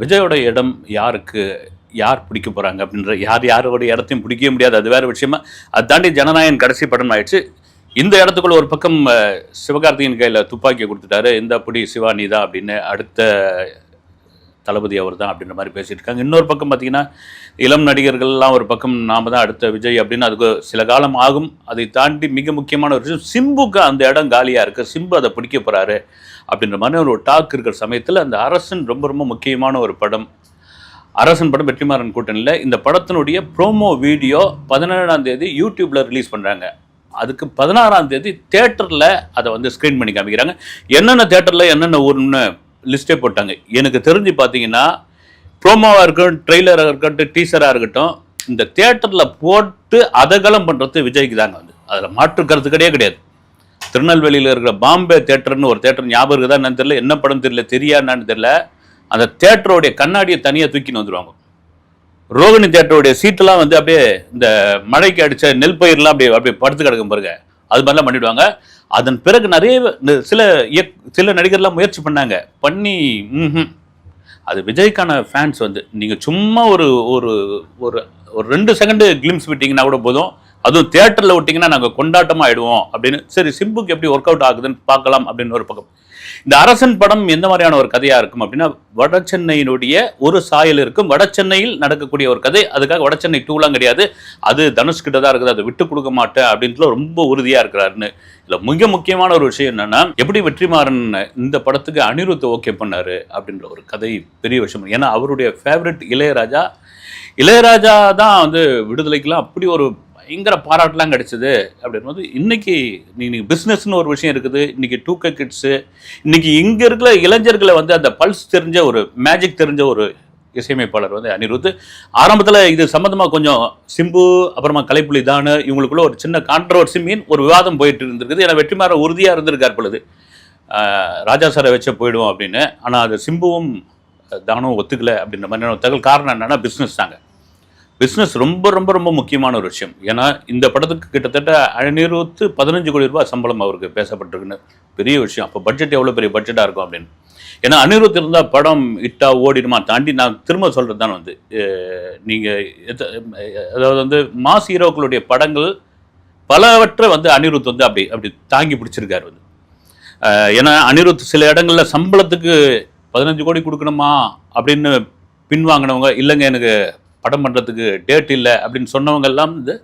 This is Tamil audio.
விஜயோட இடம் யாருக்கு யார் பிடிக்க போறாங்க அப்படின்ற யார் யாரோட இடத்தையும் பிடிக்கவே முடியாது. அது வேற விஷயமா. அதை தாண்டி ஜனநாயகன் கடைசி படம் ஆயிடுச்சு. இந்த இடத்துக்குள்ள ஒரு பக்கம் அஹ், கையில் துப்பாக்கியை கொடுத்துட்டாரு. இந்த அப்படி சிவா நீதா அப்படின்னு அடுத்த தளபதி அவர் தான் அப்படின்ற மாதிரி பேசிகிட்டு இருக்காங்க. இன்னொரு பக்கம் பார்த்தீங்கன்னா இளம் நடிகர்கள்லாம் ஒரு பக்கம் நாம் தான் அடுத்த விஜய் அப்படின்னு அதுக்கு சில காலம் ஆகும். அதை தாண்டி மிக முக்கியமான ஒரு விஷயம் சிம்புக்கு அந்த இடம் காலியாக இருக்குது சிம்பு அதை பிடிக்க போகிறாரு அப்படின்ற மாதிரி ஒரு டாக் இருக்கிற சமயத்தில் அந்த அரசன் ரொம்ப ரொம்ப முக்கியமான ஒரு படம். அரசன் படம் வெற்றிமாறன் கூட்டணியில். இந்த படத்தினுடைய ப்ரோமோ வீடியோ பதினேழாம் தேதி யூடியூப்பில் ரிலீஸ் பண்ணுறாங்க அதுக்கு பதினாறாம் தேதி தேட்டரில் அதை வந்து ஸ்க்ரீன் பண்ணி காமிக்கிறாங்க. என்னென்ன தேட்டரில் என்னென்ன ஊர்னு லிஸ்ட்டே போட்டாங்க. எனக்கு தெரிஞ்சு பார்த்தீங்கன்னா ப்ரோமோவாக இருக்கட்டும் ட்ரெய்லராக இருக்கட்டும் டீசராக இருக்கட்டும் இந்த தேட்டரில் போட்டு அதகலம் பண்ணுறது விஜய்க்கு தாங்க வந்து. அதில் மாற்று கிடையாது கிடையாது. திருநெல்வேலியில் இருக்கிற பாம்பே தேட்டர்னு ஒரு தேட்டர் ஞாபகம் இருக்குதா என்னன்னு தெரியல என்ன படம் தெரியல தெரியா என்னன்னு தெரியல அந்த தேட்டருடைய கண்ணாடியை தனியாக தூக்கின்னு வந்துடுவாங்க ரோகிணி தேட்டருடைய சீட்டெல்லாம் வந்து அப்படியே இந்த மழைக்கு அடிச்ச நெல் பயிரெலாம் அப்படியே அப்படியே படுத்து கிடக்கும் பாருங்க. அது மாதிரிலாம் பண்ணிடுவாங்க. அதன் பிறகு நிறைய சில இயக் சில நடிகர்லாம் முயற்சி பண்ணாங்க. பண்ணி அது விஜய்க்கான ஃபேன்ஸ் வந்து நீங்கள் சும்மா ஒரு ஒரு ஒரு ஒரு ரெண்டு செகண்டு கிளிம்ஸ் விட்டிங்கன்னா கூட போதும். அதுவும் தியேட்டரில் விட்டிங்கன்னா நாங்கள் கொண்டாட்டமாக ஆயிடுவோம் அப்படின்னு. சரி சிம்புக்கு எப்படி ஒர்க் அவுட் ஆகுதுன்னு பார்க்கலாம் அப்படின்னு ஒரு பக்கம். இந்த அரசன் படம் எந்த மாதிரியான ஒரு கதையாக இருக்கும் அப்படின்னா வட சென்னையினுடைய ஒரு சாயல் இருக்கும். வட சென்னையில் நடக்கக்கூடிய ஒரு கதை. அதுக்காக வட சென்னை டூலாம் கிடையாது. அது தனுஷ்கிட்ட தான் இருக்குது. அதை விட்டு கொடுக்க மாட்டேன் அப்படின்ட்டு ரொம்ப உறுதியாக இருக்கிறாருன்னு. இதில் மிக முக்கியமான ஒரு விஷயம் என்னென்னா எப்படி வெற்றிமாறன் இந்த படத்துக்கு அனிருத் ஓகே பண்ணாரு அப்படின்ற ஒரு கதை பெரிய விஷயம். ஏன்னா அவருடைய ஃபேவரட் இளையராஜா இளையராஜா தான் வந்து விடுதலைக்கெல்லாம் அப்படி ஒரு பயங்கர பாராட்டுலாம் அப்படின்னு அப்படின்போது இன்னைக்கு நீங்கள் பிஸ்னஸ்னு ஒரு விஷயம் இருக்குது. இன்றைக்கி டூ கே கிட்ஸு இன்றைக்கி இங்கே இருக்கிற இளைஞர்களை வந்து அந்த பல்ஸ் தெரிஞ்ச ஒரு மேஜிக் தெரிஞ்ச ஒரு இசையமைப்பாளர் வந்து அனிருத். ஆரம்பத்தில் இது சம்மந்தமாக கொஞ்சம் சிம்பு அப்புறமா கலைப்புலி தானு இவங்களுக்குள்ள ஒரு சின்ன கான்ட்ரவர்சி மீன் ஒரு விவாதம் போயிட்டு இருந்திருக்குது. ஏன்னா வெற்றிமாற உறுதியாக இருந்திருக்கார் பொழுது. ராஜா சாரை வச்சே போயிடுவோம் அப்படின்னு. ஆனால் அது சிம்புவும் தானும் ஒத்துக்கலை அப்படின்ற மாதிரியான தகவல் காரணம் என்னென்னா பிஸ்னஸ் தாங்க. பிஸ்னஸ் ரொம்ப ரொம்ப ரொம்ப முக்கியமான ஒரு விஷயம். ஏன்னா இந்த படத்துக்கு கிட்டத்தட்ட அனிருத்து பதினஞ்சு கோடி ரூபாய் சம்பளம் அவருக்கு பேசப்பட்டிருக்குன்னு பெரிய விஷயம். அப்போ பட்ஜெட் எவ்வளோ பெரிய பட்ஜெட்டாக இருக்கும் அப்படின்னு. ஏன்னா அனிருத் இருந்தால் படம் இட்டா ஓடிடுமா? தாண்டி நான் திரும்ப சொல்கிறது தான் வந்து நீங்கள் அதாவது வந்து மாஸ் ஹீரோக்களுடைய படங்கள் பலவற்றை வந்து அனிருத் வந்து அப்படி அப்படி தாங்கி பிடிச்சிருக்காரு வந்து. ஏன்னா அனிருத் சில இடங்களில் சம்பளத்துக்கு பதினஞ்சு கோடி கொடுக்கணுமா அப்படின்னு பின்வாங்கினவங்க இல்லைங்க எனக்கு படம் பண்ணுறதுக்கு டேட் இல்லை அப்படின்னு சொன்னவங்க எல்லாம் வந்து